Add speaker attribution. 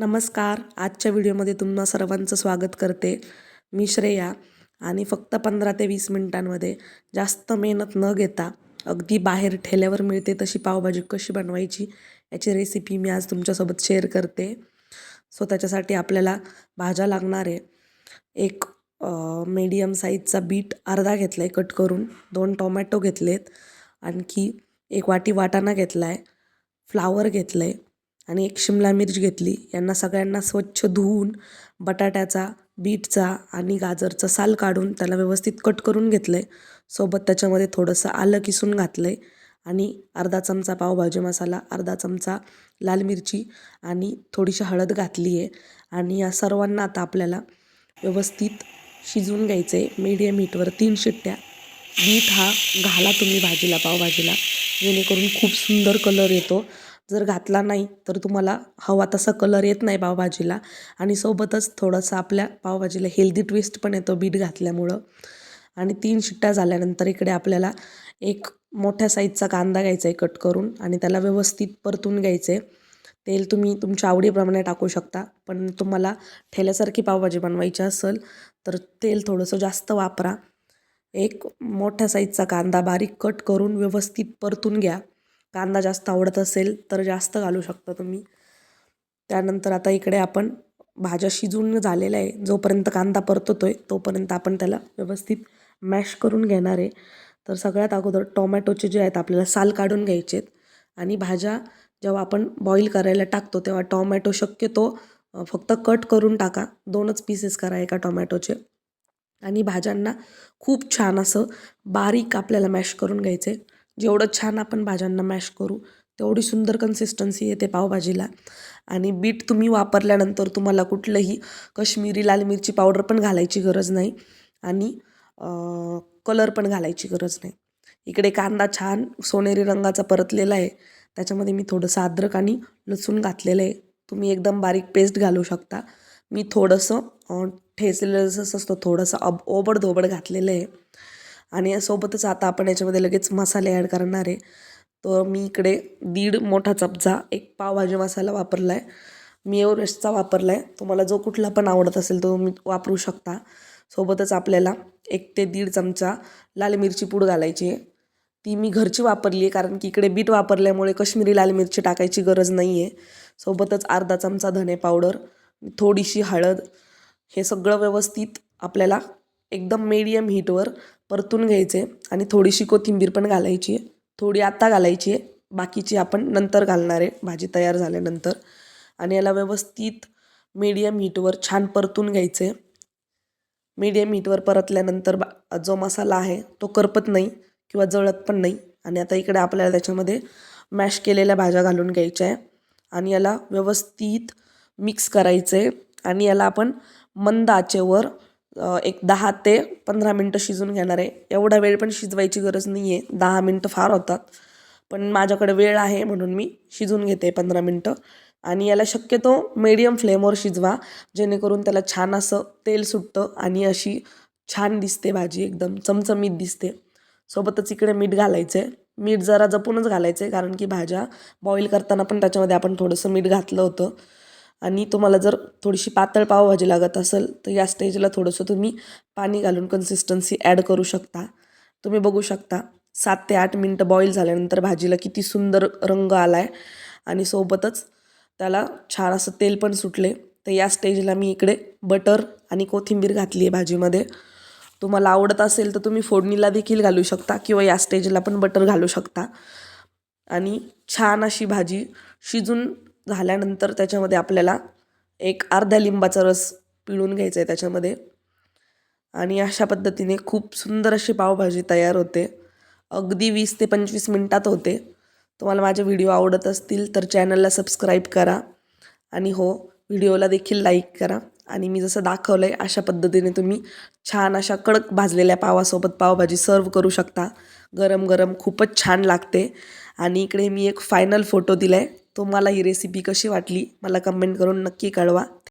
Speaker 1: नमस्कार. आजच्या व्हिडिओमध्ये तुम्हा सर्वांचं स्वागत करते मी श्रेया. आणि फक्त पंधरा ते वीस मिनिटांमध्ये जास्त मेहनत न घेता अगदी बाहेर ठेल्यावर मिळते तशी पावभाजी कशी बनवायची याची रेसिपी मी आज तुमच्यासोबत शेअर करते. सो त्याच्यासाठी आपल्याला भाज्या लागणार आहे. एक मीडियम साईजचा बीट अर्धा घेतला आहे कट करून. दोन टोमॅटो घेतलेत. आणखी एक वाटी वाटाणा घेतला आहे फ्लावर घेतलं आहे आणि एक शिमला मिर्च घेतली. यांना सगळ्यांना स्वच्छ धुवून बटाट्याचा बीटचा आणि गाजरचं साल काढून त्याला व्यवस्थित कट करून घेतलं आहे सोबत त्याच्यामध्ये थोडंसं आलं किसून घातलं आहे आणि अर्धा चमचा पावभाजी मसाला अर्धा चमचा लाल मिरची आणि थोडीशी हळद घातली आहे आणि या सर्वांना आता आपल्याला व्यवस्थित शिजवून घ्यायचं आहे मीडियम हीटवर तीन शिट्ट्या. बीट हा घाला तुम्ही भाजीला पावभाजीला. जेणेकरून खूप सुंदर कलर येतो. जर घातला नाही तर तुम्हाला हवा तसा कलर येत नाही पावभाजीला. आणि सोबतच थोडंसं आपल्या पावभाजीला हेल्दी ट्विस्ट पण येतो बीट घातल्यामुळं. आणि तीन शिट्ट्या झाल्यानंतर इकडे आपल्याला एक मोठ्या साईजचा कांदा घ्यायचा आहे कट करून आणि त्याला व्यवस्थित परतून घ्यायचं आहे तेल तुम्ही तुमच्या आवडीप्रमाणे टाकू शकता पण तुम्हाला ठेल्यासारखी पावभाजी बनवायची असेल तर तेल थोडंसं जास्त वापरा. एक मोठ्या साईजचा कांदा बारीक कट करून व्यवस्थित परतून घ्या. कांदा जास्त आवडत असेल तर जास्त घालू शकता तुम्ही. त्यानंतर आता इकडे आपण भाज्या शिजून झालेल्या आहे. जोपर्यंत कांदा परततो आहे तोपर्यंत आपण त्याला व्यवस्थित मॅश करून घेणार आहे. तर सगळ्यात अगोदर टोमॅटोचे जे आहेत आपल्याला साल काढून घ्यायचे आहेत. आणि भाज्या जेव्हा आपण बॉईल करायला टाकतो तेव्हा टोमॅटो शक्यतो फक्त कट करून टाका. दोनच पीसेस करा एका टोमॅटोचे. आणि भाज्यांना खूप छान असं बारीक आपल्याला मॅश करून घ्यायचं. आहे जेवढं छान आपण भाज्यांना मॅश करू तेवढी सुंदर कन्सिस्टन्सी येते पावभाजीला. आणि बीट तुम्ही वापरल्यानंतर तुम्हाला कुठलंही कश्मीरी लाल मिरची पावडर पण घालायची गरज नाही. आणि कलर पण घालायची गरज नाही. इकडे कांदा छान सोनेरी रंगाचा परतलेला आहे. त्याच्यामध्ये मी थोडंसं अद्रक आणि लसूण घातलेलं आहे. तुम्ही एकदम बारीक पेस्ट घालू शकता. मी थोडंसं ठेचलेलं जसं असतं थोडंसं अब ओबड धोबड घातलेलं आहे. आणि सोबतच आता आपण याच्यामध्ये लगेच मसाले ॲड करणार आहे. तर मी इकडे दीड मोठा चमचा एक पावभाजी मसाला वापरला आहे मी एवरेस्टचा वापरला आहे तुम्हाला जो कुठला पण आवडत असेल तो तुम्ही वापरू शकता. सोबतच आपल्याला एक ते दीड चमचा लाल मिरची पूड घालायची आहे. ती मी घरची वापरली आहे कारण की इकडे बीट वापरल्यामुळे कश्मीरी लाल मिरची टाकायची गरज नाही आहे सोबतच अर्धा चमचा धने पावडर थोडीशी हळद हे सगळं व्यवस्थित आपल्याला एकदम मीडियम हीटवर परतून घ्यायचे आणि थोडीशी कोथिंबीर पण घालायची आहे. थोडी आत्ता घालायची आहे. बाकीची आपण नंतर घालणार आहे. भाजी तयार झाल्यानंतर. आणि याला व्यवस्थित मीडियम हीटवर छान परतून घ्यायचे. मीडियम हीटवर परतल्यानंतर बा जो मसाला आहे तो करपत नाही किंवा जळत पण नाही. आणि आता इकडे आपल्याला त्याच्यामध्ये मॅश केलेल्या भाज्या घालून घ्यायच्या आहे. आणि याला व्यवस्थित मिक्स करायचं. आहे आणि याला आपण मंद आचेवर एक दहा ते पंधरा मिनटं शिजून घेणार आहे. एवढा वेळ पण शिजवायची गरज नाही आहे दहा मिनटं फार होतात. पण माझ्याकडे वेळ आहे म्हणून मी शिजून घेते पंधरा मिनटं. आणि याला शक्यतो मीडियम फ्लेमवर शिजवा. जेणेकरून त्याला छान असं तेल सुटतं आणि अशी छान दिसते भाजी. एकदम चमचमीत दिसते. सोबतच इकडे मीठ घालायचं आहे मीठ जरा जपूनच घालायचं आहे कारण की भाज्या बॉईल करताना पण त्याच्यामध्ये आपण थोडंसं मीठ घातलं होतं. आणि तुम्हाला जर थोडीशी पातळ पावभाजी लागत असेल तर या स्टेजला थोडंसं तुम्ही पाणी घालून कन्सिस्टन्सी ॲड करू शकता. तुम्ही बघू शकता सात ते आठ मिनटं बॉईल झाल्यानंतर भाजीला किती सुंदर रंग आला आहे आणि सोबतच त्याला छान असं तेल पण सुटले. तर या स्टेजला मी इकडे बटर आणि कोथिंबीर घातली आहे भाजीमध्ये. तुम्हाला आवडत असेल तर तुम्ही फोडणीला देखील घालू शकता किंवा या स्टेजला पण बटर घालू शकता. आणि छान अशी भाजी शिजून झाल्यानंतर त्याच्यामध्ये आपल्याला एक अर्ध्या लिंबाचा रस पिळून घ्यायचा आहे त्याच्यामध्ये. आणि अशा पद्धतीने खूप सुंदर अशी पावभाजी तयार होते. अगदी वीस ते पंचवीस मिनटात होते. तुम्हाला माझे व्हिडिओ आवडत असतील तर चॅनलला सबस्क्राईब करा. आणि हो व्हिडिओला देखील लाईक करा. आणि मी जसं दाखवलं आहे अशा पद्धतीने तुम्ही छान अशा कडक भाजलेल्या पावासोबत पावभाजी सर्व करू शकता. गरम गरम खूपच छान लागते. आणि इकडे मी एक फायनल फोटो दिला आहे तुम्हाला ही रेसिपी कशी वाटली मला कमेंट करून नक्की कळवा.